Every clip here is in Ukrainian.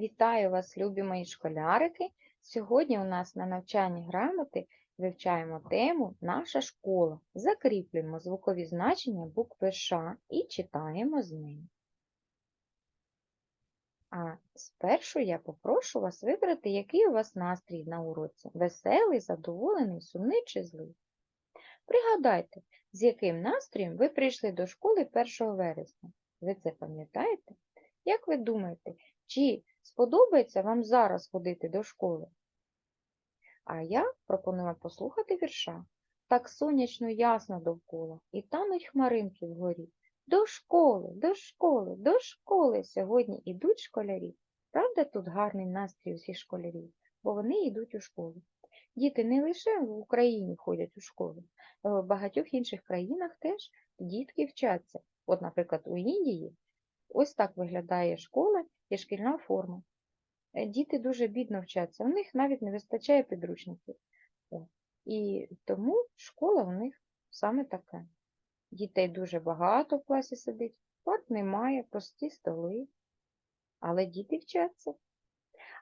Вітаю вас, любі мої школярики! Сьогодні у нас на навчанні грамоти вивчаємо тему Наша школа. Закріплюємо звукові значення букви Ш і читаємо з ними. А спершу я попрошу вас вибрати, який у вас настрій на уроці. Веселий, задоволений, сумний чи злий. Пригадайте, з яким настроєм ви прийшли до школи 1 вересня. Ви це пам'ятаєте? Як ви думаєте, чи сподобається вам зараз ходити до школи? А я пропоную послухати вірша. Так сонячно ясно довкола, і тануть хмаринки вгорі. До школи, до школи, до школи сьогодні ідуть школярі. Правда, тут гарний настрій усіх школярів, бо вони йдуть у школу. Діти не лише в Україні ходять у школу, в багатьох інших країнах теж дітки вчаться. От, наприклад, у Індії ось так виглядає школа і шкільна форма. Е, Діти дуже бідно вчаться, у них навіть не вистачає підручників. І тому школа у них саме така. Дітей дуже багато в класі сидить, парт немає, прості столи, але діти вчаться.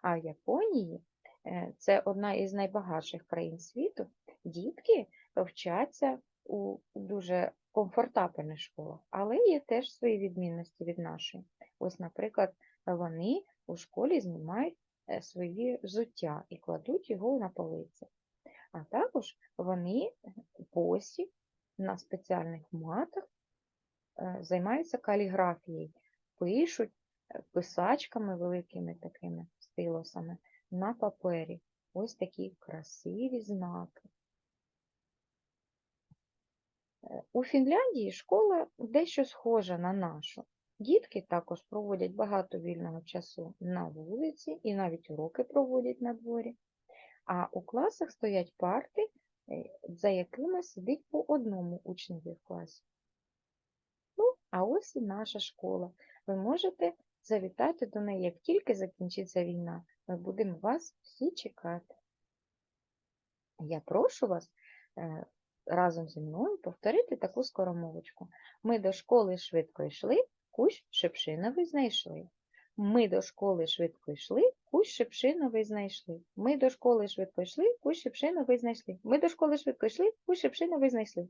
А в Японії е, це одна із найбагатших країн світу. Дітки вчаться у дуже комфортабельних школах, але є теж свої відмінності від нашої. Ось, наприклад, вони у школі знімають е, свої взуття і кладуть його на полиці. А також вони босі на спеціальних матах е, займаються каліграфією, пишуть е, писачками великими такими стилусами на папері. Ось такі красиві знаки. Е, У Фінляндії школа дещо схожа на нашу. Дітки також проводять багато вільного часу на вулиці і навіть уроки проводять на дворі. А у класах стоять парти, е, за якими сидить по одному учневі в класі. Ну, а ось і наша школа. Ви можете завітати до неї, як тільки закінчиться війна. Ми будемо вас всі чекати. Я прошу вас е, разом зі мною повторити таку скоромовочку. Ми до школи швидко йшли, кущ шипшиновий знайшли. Ми до школи швидко йшли, кущ шипшиновий знайшли. Ми до школи швидко йшли, кущ шипшиновий знайшли. Ми до школи швидко йшли, кущ шипшиновий знайшли.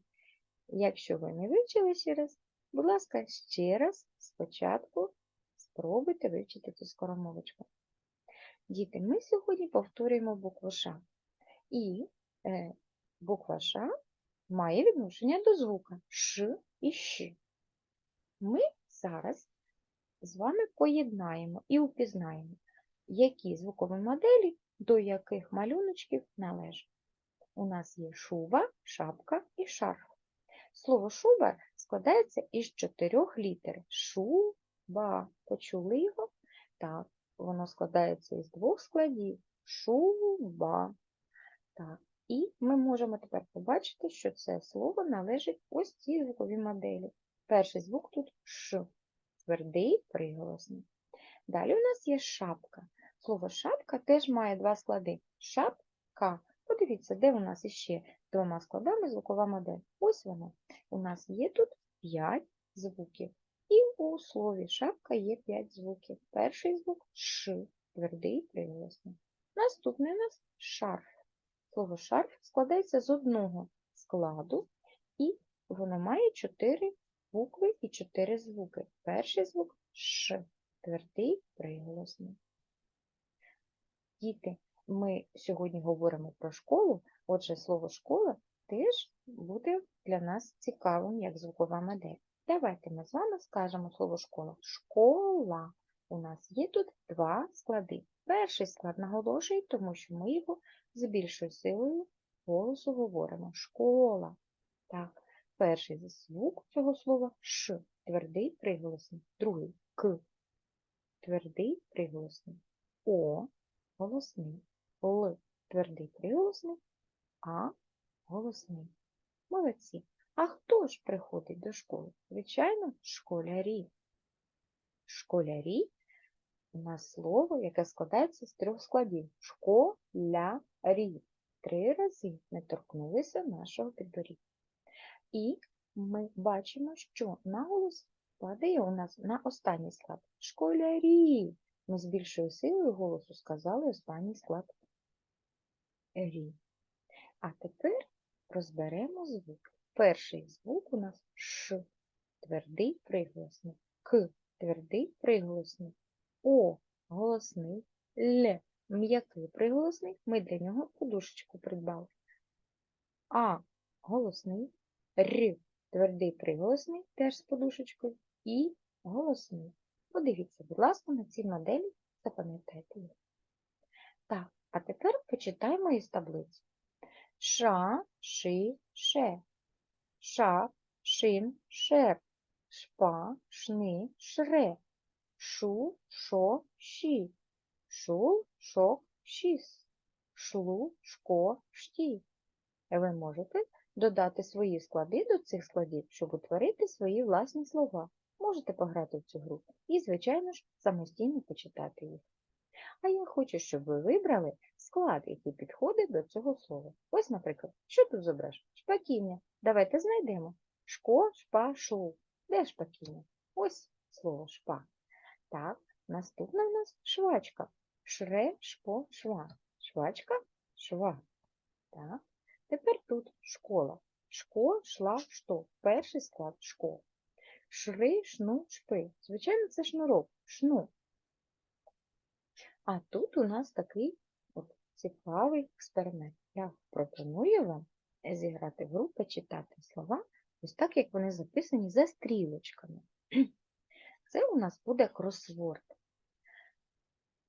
Якщо ви не вивчили ще раз, будь ласка, ще раз спочатку спробуйте вивчити цю скоромовочку. Діти, ми сьогодні повторюємо букву Ш. І е, буква Ш має відношення до звука Ш і Щ. Ми зараз з вами поєднаємо і упізнаємо, які звукові моделі до яких малюночків належать. У нас є шуба, шапка і шарф. Слово шуба складається із чотирьох літер. Шуба. Почули його? Так, воно складається із двох складів. Шуба. Так. І ми можемо тепер побачити, що це слово належить ось цій звуковій моделі. Перший звук тут Ш, твердий приголосний. Далі у нас є шапка. Слово шапка теж має два склади. Шапка. Подивіться, де у нас іще двома складами звукова модель. Ось вона. У нас є тут 5 звуків. І у слові шапка є 5 звуків. Перший звук Ш, твердий приголосний. Наступний у нас шарф. Слово шарф складається з одного складу, і воно має 4 букви і 4 звуки. Перший звук Ш, твердий приголосний. Діти, ми сьогодні говоримо про школу, отже, слово школа теж буде для нас цікавим, як звукова модель. Давайте ми з вами скажемо слово школа. Школа. У нас є тут два склади. Перший склад наголошує, тому що ми його з більшою силою голосу говоримо. Школа. Так, перший звук цього слова Ш, твердий приголосний. Другий К, твердий приголосний. О, голосний. Л, твердий приголосний, А, голосний. Молодці. А хто ж приходить до школи? Звичайно, школярі. Школярі у нас слово, яке складається з трьох складів. Школярі. Три рази ми торкнулися нашого підборіддя. І ми бачимо, що наголос падає у нас на останній склад. Школярі. Ми з більшою силою голосу сказали останній склад рі. А тепер розберемо звук. Перший звук у нас Ш, твердий приголосний, К, твердий приголосний, О, голосний, Л, м'який приголосний, ми для нього подушечку придбали. А, голосний, Р, твердий приголосний, теж з подушечкою, і голосний. Подивіться, будь ласка, на ці моделі, запам'ятайте їх. Так, а тепер почитаємо із таблиці. Ша, ши, ше. Ша, шин, шер. Шпа, шни, шре. Шу, шо, ші. Шул, шок, шіс. Шлу, шко, шті. Ви можете додати свої склади до цих складів, щоб утворити свої власні слова. Можете пограти в цю гру і, звичайно ж, самостійно почитати їх. А я хочу, щоб ви вибрали склад, який підходить до цього слова. Ось, наприклад, що тут зображено? Шпаківня. Давайте знайдемо. Шко, шпа, шу. Де шпаківня? Ось слово шпа. Так, наступна в нас швачка. Шре, шпо, шва. Швачка, шва. Так. Тепер тут школа. Шко, шла, што. Перший склад шко. Шри, шну, шпи. Звичайно, це шнурок. Шну. А тут у нас такий от цікавий експеримент. Я пропоную вам зіграти в гру, почитати слова, ось так, як вони записані за стрілочками. Це у нас буде кросворд.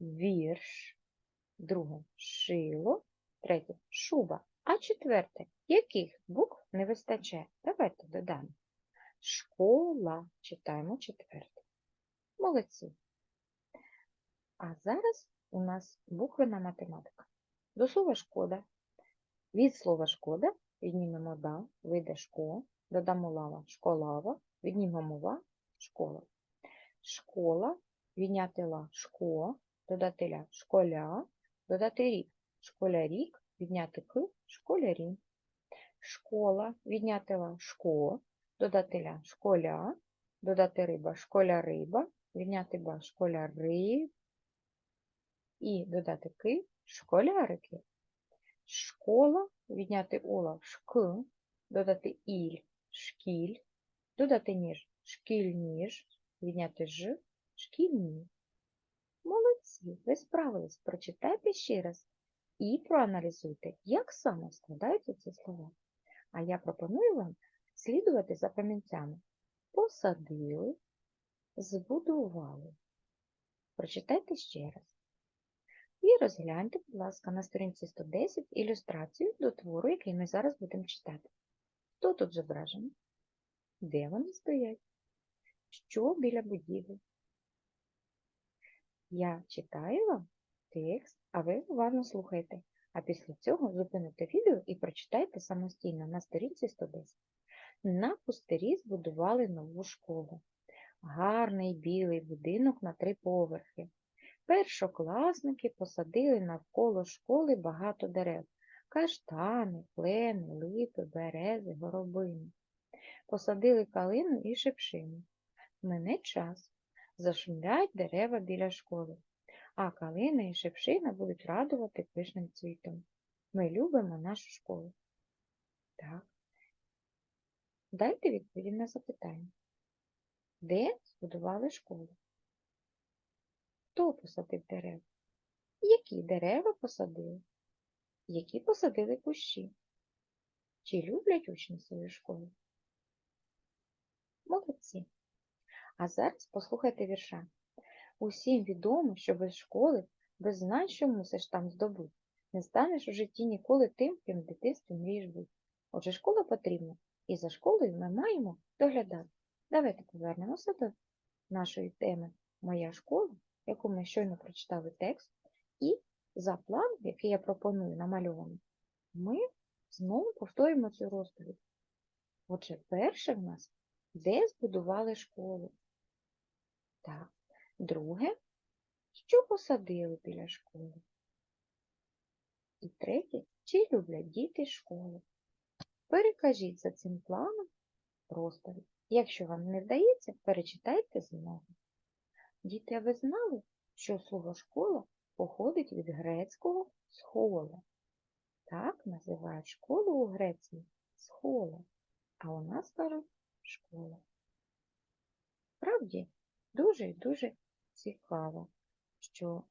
Вірш, друге шило, третє шуба. А четверте, яких букв не вистачає? Давайте додамо. Школа. Читаємо четверте. Молодці. А зараз у нас буквена математика. До слова шкода. Від слова шкода віднімемо да, вийде шко, додамо лава школава, віднімемо ва школа. Школа, відняти ла шко, додати ля школя, додати рік школярік, відняти к школярі. Школа, відняти ла шко, додати ля школя, додати риба школя-риба, відняти ба школяри і додати ки школярики. Школа, відняти ола шк, додати іль шкіль, додати ніж шкільніж, відняти ж шкільні. Молодці, ви справились. Прочитайте ще раз і проаналізуйте, як саме складаються ці слова. А я пропоную вам слідувати за пам'ятцями. Посадили, збудували. Прочитайте ще раз. І розгляньте, будь ласка, на сторінці 110 ілюстрацію до твору, який ми зараз будемо читати. Хто тут зображений? Де вони стоять? Що біля будівлі? Я читаю вам текст, а ви уважно слухайте. А після цього зупините відео і прочитайте самостійно на сторінці 110. На пустирі збудували нову школу. Гарний білий будинок на три поверхи. Першокласники посадили навколо школи багато дерев каштани, клени, липи, берези, горобини. Посадили калину і шипшину. Мине час. Зашумлять дерева біля школи, а калина і шипшина будуть радувати пишним цвітом. Ми любимо нашу школу. Так. Дайте відповідь на запитання. Де збудували школу? Хто посадив дерева? Які дерева посадили? Які посадили кущі? Чи люблять учні свою школу? Молодці. А зараз послухайте вірша. Усім відомо, що без школи, без знань, що мусиш там здобути, не станеш у житті ніколи тим, ким в дитинстві мрієш бути. Отже, школа потрібна, і за школою ми маємо доглядати. Давайте повернемося до нашої теми Моя школа, яку ми щойно прочитали текст, і за план, який я пропоную намальований, ми знову повторюємо цю розповідь. Отже, перше в нас, де збудували школу. Так. Друге, що посадили біля школи. І третє, чи люблять діти школу. Перекажіть за цим планом розповідь. Якщо вам не вдається, перечитайте знову. Діти, ви знали, що слово школа походить від грецького схола. Так називають школу у Греції схола, а у нас кажуть школа. Справді дуже і дуже цікаво, що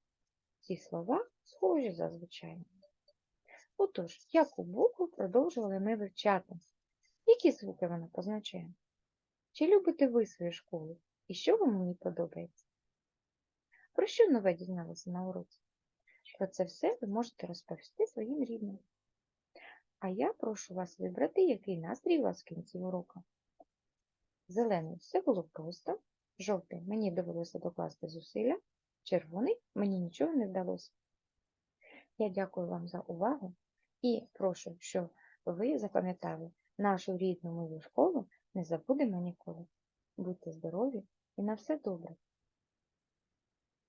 ці слова схожі зазвичай. Отож, яку букву продовжували ми вивчати? Які звуки вона позначає? Чи любите ви свою школу? І що вам ній подобається? Про що нове дізналися на уроці? Про це все ви можете розповісти своїм рідним. А я прошу вас вибрати, який настрій у вас в кінці уроку. Зелений все було просто, жовтий мені довелося докласти зусилля, червоний мені нічого не вдалося. Я дякую вам за увагу і прошу, щоб ви запам'ятали нашу рідну мою школу не забудемо ніколи. Будьте здорові і на все добре!